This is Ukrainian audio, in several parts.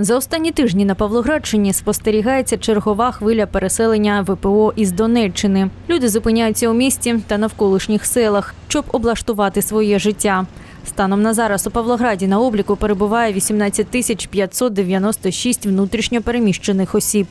За останні тижні на Павлоградщині спостерігається чергова хвиля переселення ВПО із Донеччини. Люди зупиняються у місті та навколишніх селах, щоб облаштувати своє життя. Станом на зараз у Павлограді на обліку перебуває 18 тисяч 596 внутрішньо переміщених осіб.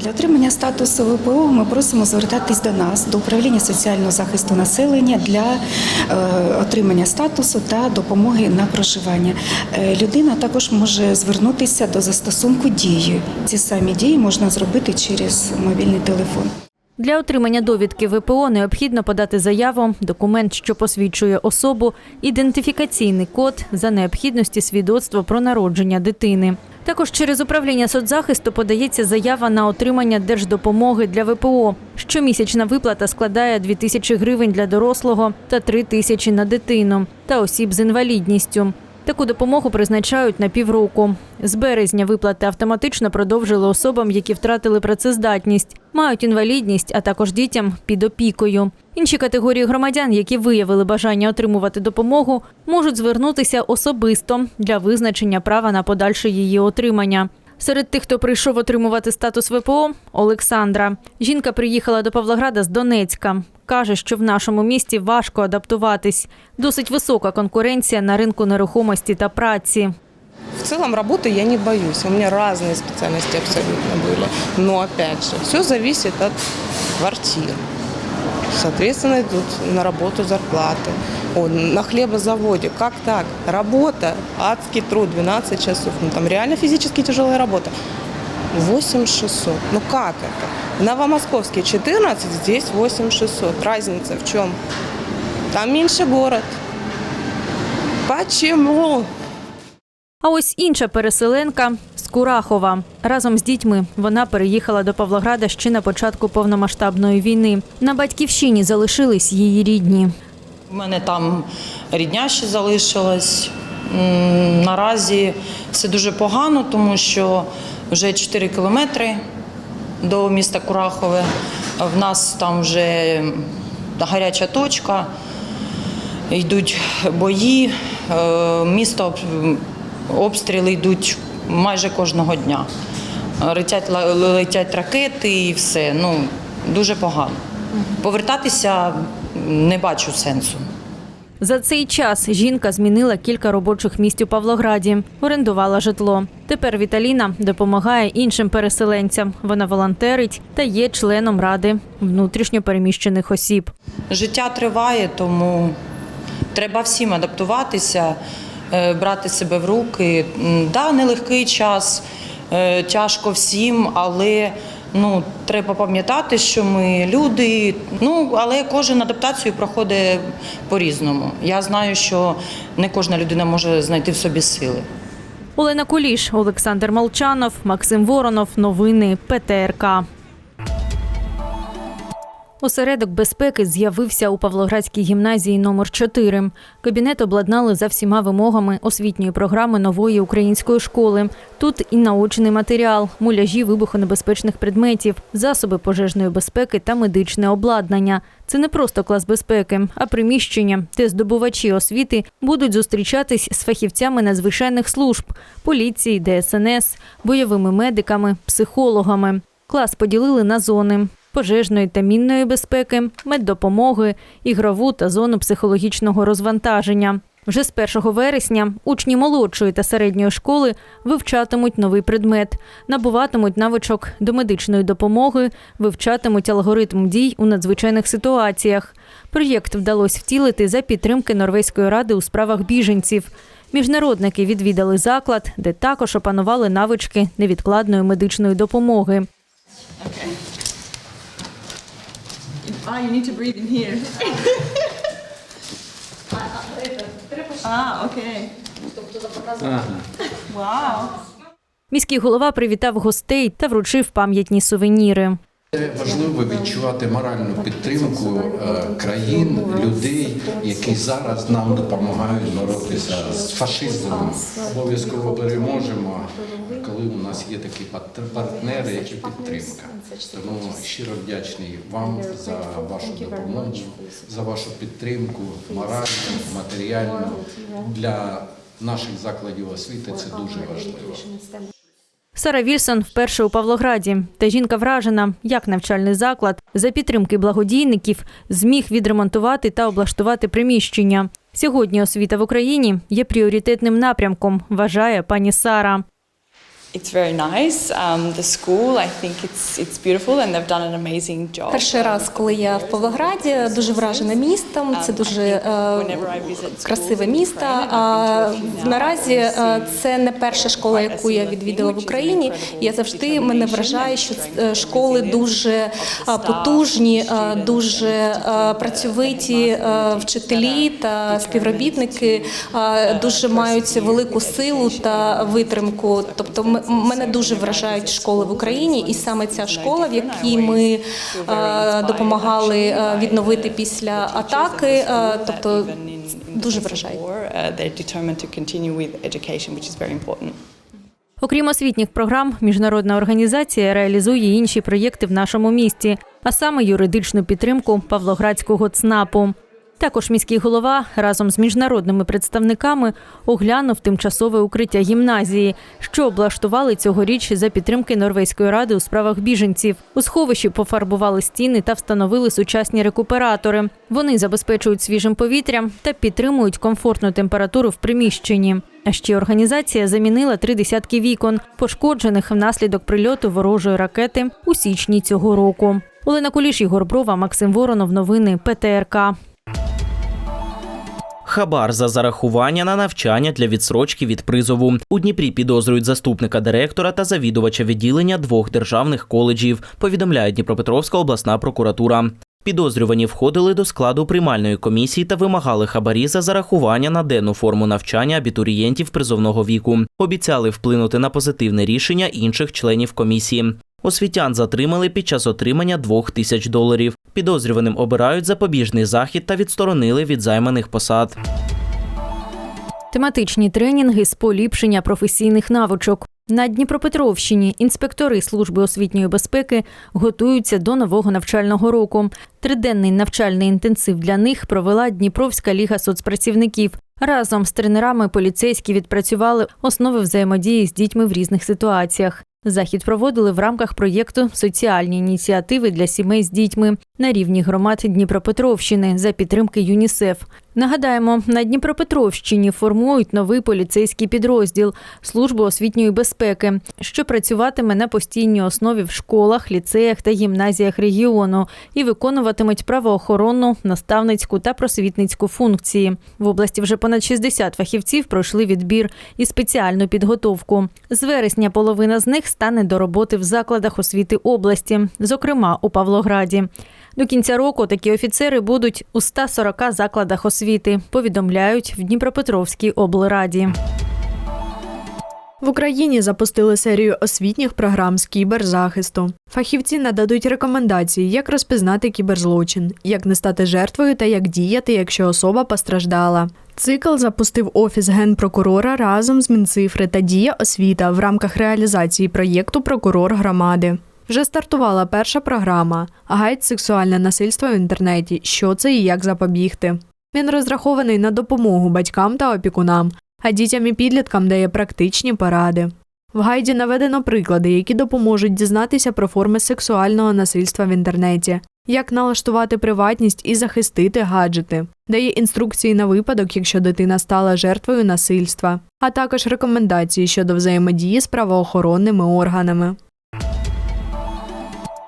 Для отримання статусу ВПО ми просимо звертатись до нас, до управління соціального захисту населення для е, отримання статусу та допомоги на проживання. Е, людина також може звернутися до застосунку дії. Ці самі дії можна зробити через мобільний телефон. Для отримання довідки ВПО необхідно подати заяву, документ, що посвідчує особу, ідентифікаційний код за необхідності свідоцтво про народження дитини. Також через управління соцзахисту подається заява на отримання держдопомоги для ВПО. Щомісячна виплата складає 2 тисячі гривень для дорослого та 3 тисячі на дитину та осіб з інвалідністю. Таку допомогу призначають на півроку. З березня виплати автоматично продовжили особам, які втратили працездатність, мають інвалідність, а також дітям під опікою. Інші категорії громадян, які виявили бажання отримувати допомогу, можуть звернутися особисто для визначення права на подальше її отримання. Серед тих, хто прийшов отримувати статус ВПО, Олександра. Жінка приїхала до Павлограда з Донецька Каже, що в нашому місті важко адаптуватись. Досить висока конкуренція на ринку нерухомості та праці. В целом работы я не боюсь. У меня разные специальности абсолютно были. Но опять же, все зависит от квартир. Соответственно, идут на работу зарплаты. О, на хлебозаводе. Как так? Работа, адский труд, 12 часов. Ну, там реально физически тяжелая работа. 8600. Ну как это? В Новомосковске 14, здесь 8600. Разница в чем? Там меньше город. Почему? А ось інша переселенка з Курахова. Разом з дітьми вона переїхала до Павлограда ще на початку повномасштабної війни. На батьківщині залишились її рідні. У мене там рідня ще залишилась. Наразі все дуже погано, тому що вже 4 кілометри до міста Курахове. В нас там вже гаряча точка, йдуть бої, е, місто обстріли йдуть майже кожного дня. Летять, летять ракети і все. Ну, дуже погано. Повертатися не бачу сенсу. За цей час жінка змінила кілька робочих місць у Павлограді, орендувала житло. Тепер Віталіна допомагає іншим переселенцям. Вона волонтерить та є членом ради внутрішньо переміщених осіб. Життя триває, тому треба всім адаптуватися, е, брати себе в руки. Да, нелегкий час, е, тяжко всім, але ну, треба пам'ятати, що ми люди. Ну, але кожен адаптацію проходить по-різному. Я знаю, що не кожна людина може знайти в собі сили. Олена Куліш, Олександр Молчанов, Максим Воронов. Новини ПТРК. Осередок безпеки з'явився у Павлоградській гімназії номер 4 Кабінет обладнали за всіма вимогами освітньої програми нової української школи. Тут і наочний матеріал, муляжі вибухонебезпечних предметів, засоби пожежної безпеки та медичне обладнання. Це не просто клас безпеки, а приміщення, де здобувачі освіти будуть зустрічатись з фахівцями надзвичайних служб поліції, ДСНС, бойовими медиками, психологами. Клас поділили на зони пожежної та мінної безпеки, меддопомоги, ігрову та зону психологічного розвантаження. Вже з 1 вересня учні молодшої та середньої школи вивчатимуть новий предмет, набуватимуть навичок до медичної допомоги, вивчатимуть алгоритм дій у надзвичайних ситуаціях. Проєкт вдалося втілити за підтримки Норвезької ради у справах біженців. Міжнародники відвідали заклад, де також опанували навички невідкладної медичної допомоги. Ah, you need to breathe in here. ah, okay. Wow. Міський голова привітав гостей та вручив пам'ятні сувеніри. Це Важливо відчувати моральну підтримку е, країн, людей, які зараз нам допомагають боротися з фашизмом. Обов'язково переможемо, коли у нас є такі партнери, які підтримка. Тому щиро вдячний вам за вашу допомогу, за вашу підтримку, моральну, матеріальну для наших закладів освіти. Це дуже важливо. Сара Вільсон вперше у Павлограді. Та жінка вражена, як навчальний заклад за підтримки благодійників зміг відремонтувати та облаштувати приміщення. Сьогодні освіта в Україні є пріоритетним напрямком, вважає пані Сара. It's very nice. Um, the school, I think it's it's beautiful, and they've done an amazing job. Перший раз, коли я в Павлограді, дуже вражена містом. Це дуже е, красиве місто. А наразі е, це не перша школа, яку я відвідала в Україні. Я завжди мене вражає, що е, школи дуже е, потужні, дуже працьовиті вчителі та співробітники дуже мають велику силу та витримку. Тобто, м- мене дуже вражають школи в Україні, і саме ця школа, в якій ми е, допомагали е, відновити після атаки, е, тобто дуже вражає. Окрім освітніх програм, міжнародна організація реалізує інші проєкти в нашому місті, а саме юридичну підтримку Павлоградського ЦНАПу. Також міський голова разом з міжнародними представниками оглянув тимчасове укриття гімназії, що облаштували цьогоріч за підтримки Норвезької ради у справах біженців. У сховищі пофарбували стіни та встановили сучасні рекуператори. Вони забезпечують свіжим повітрям та підтримують комфортну температуру в приміщенні. А ще організація замінила три десятки вікон, пошкоджених внаслідок прильоту ворожої ракети у січні цього року. Олена Куліш, Ігор Брова, Максим Воронов. Новини ПТРК. Хабар за зарахування на навчання для відсрочки від призову. У Дніпрі підозрюють заступника директора та завідувача відділення двох державних коледжів, повідомляє Дніпропетровська обласна прокуратура. Підозрювані входили до складу приймальної комісії та вимагали хабарі за зарахування на денну форму навчання абітурієнтів призовного віку. Обіцяли вплинути на позитивне рішення інших членів комісії. Освітян затримали під час отримання двох тисяч доларів. Підозрюваним обирають запобіжний захід та відсторонили від займаних посад. Тематичні тренінги з поліпшення професійних навичок. На Дніпропетровщині інспектори служби освітньої безпеки готуються до нового навчального року. Триденний навчальний інтенсив для них провела Дніпровська ліга соцпрацівників. Разом з тренерами поліцейські відпрацювали основи взаємодії з дітьми в різних ситуаціях. Захід проводили в рамках проєкту Соціальні ініціативи для сімей з дітьми на рівні громад Дніпропетровщини за підтримки ЮНІСЕФ. Нагадаємо, на Дніпропетровщині формують новий поліцейський підрозділ служби освітньої безпеки, що працюватиме на постійній основі в школах, ліцеях та гімназіях регіону і виконуватимуть правоохоронну, наставницьку та просвітницьку функції. В області вже понад 60 фахівців пройшли відбір і спеціальну підготовку. З вересня половина з них стане до роботи в закладах освіти області, зокрема у Павлограді. До кінця року такі офіцери будуть у 140 закладах освіти, повідомляють в Дніпропетровській облраді. В Україні запустили серію освітніх програм з кіберзахисту. Фахівці нададуть рекомендації, як розпізнати кіберзлочин, як не стати жертвою та як діяти, якщо особа постраждала. Цикл запустив офіс генпрокурора разом з Мінцифри та Дія освіта в рамках реалізації проєкту Прокурор громади. Вже стартувала перша програма Гайд сексуальне насильство в інтернеті. Що це і як запобігти. Він розрахований на допомогу батькам та опікунам, а дітям і підліткам дає практичні поради. В гайді наведено приклади, які допоможуть дізнатися про форми сексуального насильства в інтернеті, як налаштувати приватність і захистити гаджети, дає інструкції на випадок, якщо дитина стала жертвою насильства, а також рекомендації щодо взаємодії з правоохоронними органами.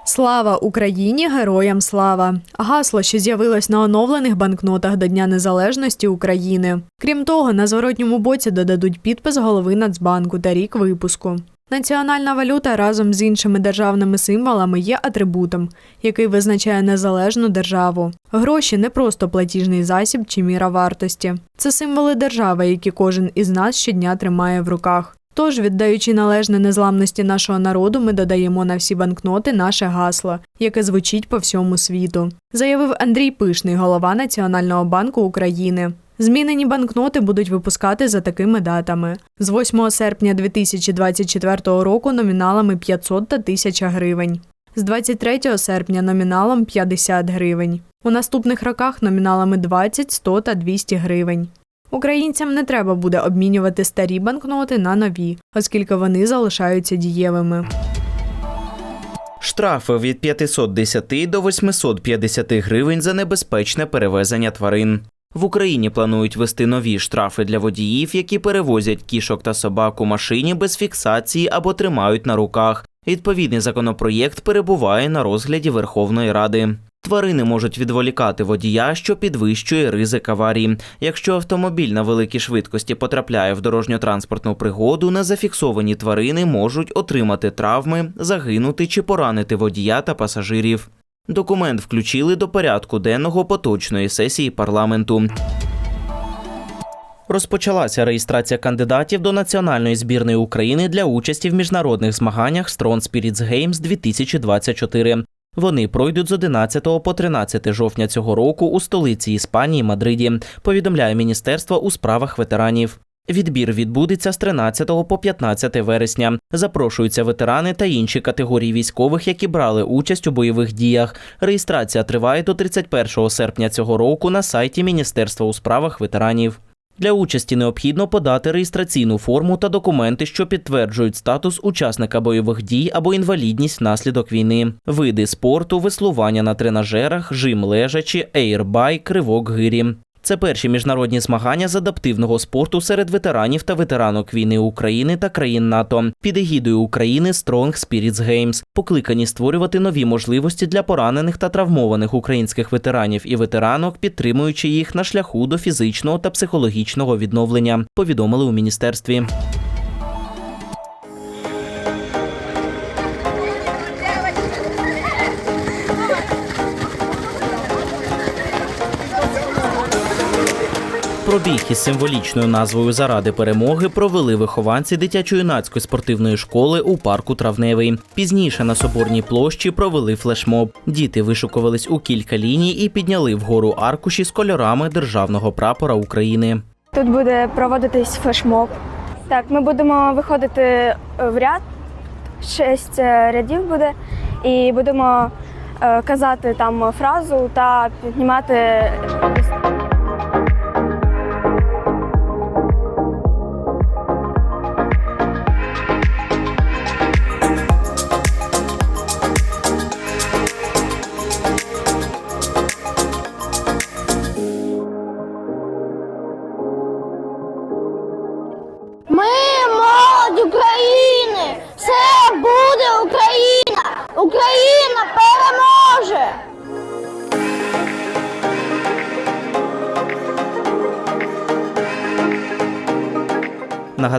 Слава Україні! Героям слава! Гасло, що з'явилось на оновлених банкнотах до Дня Незалежності України. Крім того, на зворотньому боці додадуть підпис голови Нацбанку та рік випуску. Національна валюта разом з іншими державними символами є атрибутом, який визначає незалежну державу. Гроші не просто платіжний засіб чи міра вартості. Це символи держави, які кожен із нас щодня тримає в руках. Тож, віддаючи належне незламності нашого народу, ми додаємо на всі банкноти наше гасло, яке звучить по всьому світу, заявив Андрій Пишний, голова Національного банку України. Змінені банкноти будуть випускати за такими датами: з 8 серпня 2024 року номіналами 500 та 1000 гривень, з 23 серпня номіналом 50 гривень. У наступних роках номіналами 20, 100 та 200 гривень. Українцям не треба буде обмінювати старі банкноти на нові, оскільки вони залишаються дієвими. Штрафи від 510 до 850 гривень за небезпечне перевезення тварин. В Україні планують ввести нові штрафи для водіїв, які перевозять кішок та собак у машині без фіксації або тримають на руках. Відповідний законопроєкт перебуває на розгляді Верховної Ради. Тварини можуть відволікати водія, що підвищує ризик аварії. Якщо автомобіль на великій швидкості потрапляє в дорожньо-транспортну пригоду, незафіксовані тварини можуть отримати травми, загинути чи поранити водія та пасажирів. Документ включили до порядку денного поточної сесії парламенту. Розпочалася реєстрація кандидатів до національної збірної України для участі в міжнародних змаганнях Strong Spirits Games 2024. Вони пройдуть з 11 по 13 жовтня цього року у столиці Іспанії Мадриді. Повідомляє Міністерство у справах ветеранів. Відбір відбудеться з 13 по 15 вересня. Запрошуються ветерани та інші категорії військових, які брали участь у бойових діях. Реєстрація триває до 31 серпня цього року на сайті Міністерства у справах ветеранів. Для участі необхідно подати реєстраційну форму та документи, що підтверджують статус учасника бойових дій або інвалідність внаслідок війни, види спорту, веслування на тренажерах, жим лежачі, ейрбай, кривок гирі. Це перші міжнародні змагання з адаптивного спорту серед ветеранів та ветеранок війни України та країн НАТО під егідою України Strong Spirits Games, покликані створювати нові можливості для поранених та травмованих українських ветеранів і ветеранок, підтримуючи їх на шляху до фізичного та психологічного відновлення. Повідомили у міністерстві. Пробіг із символічною назвою Заради перемоги провели вихованці дитячо-юнацької спортивної школи у парку Травневий. Пізніше на соборній площі провели флешмоб. Діти вишукувались у кілька ліній і підняли вгору аркуші з кольорами державного прапора України. Тут буде проводитись флешмоб. Так, ми будемо виходити в ряд, шість е, рядів буде, і будемо е, казати там фразу та піднімати.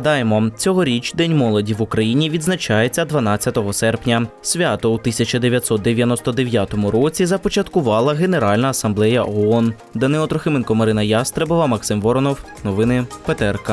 Нагадаємо, цьогоріч День молоді в Україні відзначається 12 серпня. Свято у 1999 році започаткувала Генеральна асамблея ООН. Данило Трохименко, Марина Ястребова, Максим Воронов. Новини ПТРК.